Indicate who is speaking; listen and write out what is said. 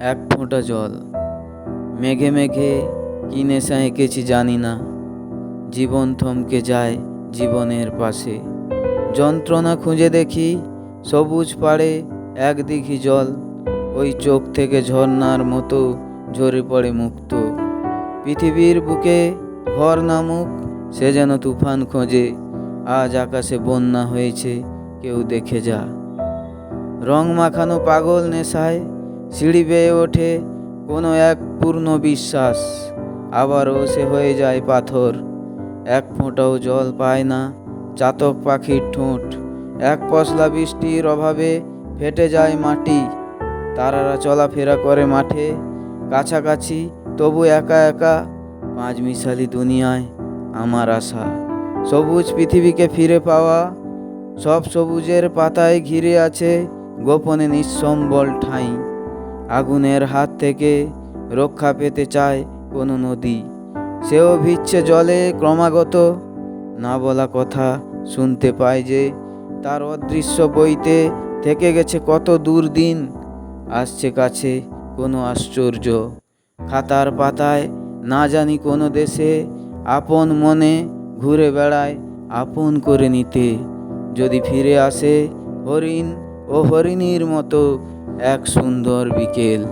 Speaker 1: এক ফোঁটা জল। মেঘে মেঘে কি নেশা এঁকেছি জানি না। জীবন থমকে যায় জীবনের পাশে। যন্ত্রণা খুঁজে দেখি সবুজ পাড়ে এক দিঘি জল। ওই চোখ থেকে ঝর্ণার মতো ঝরে পড়ে মুক্ত। পৃথিবীর বুকে ঘর নামুক, সে যেন তুফান খোঁজে। আজ আকাশে বন্যা হয়েছে, কেউ দেখে যা। রং মাখানো পাগল নেশায় সিঁড়ি বেয়ে ওঠে কোনো এক পূর্ণ বিশ্বাস। আবারও সে হয়ে যায় পাথর। এক ফোঁটাও জল পায় না। চাতক পাখির ঠোঁট। এক পশলা বৃষ্টির অভাবে ফেটে যায় মাটি। তারারা চলাফেরা করে মাঠে। কাছাকাছি তবু একা একা। পাঁচ মিশালি দুনিয়ায় আমার আশা। সবুজ পৃথিবীকে ফিরে পাওয়া। সব সবুজের পাতায় ঘিরে আছে গোপনে নিঃসম্বল ঠাঁই। আগুনের হাত থেকে রক্ষা পেতে চায় কোনো নদী। সেও ভিচ্ছে জলে ক্রমাগত। না বলা কথা শুনতে পায় যে তার অদৃশ্য বইতে থেকে গেছে কত দূর দিন। আসছে কাছে কোনো আশ্চর্য। খাতার পাতায় না জানি কোনো দেশে আপন মনে ঘুরে বেড়ায় আপন করে নিতে। যদি ফিরে আসে হরিণ ও হরিণীর মতো এক সুন্দর বিকেল।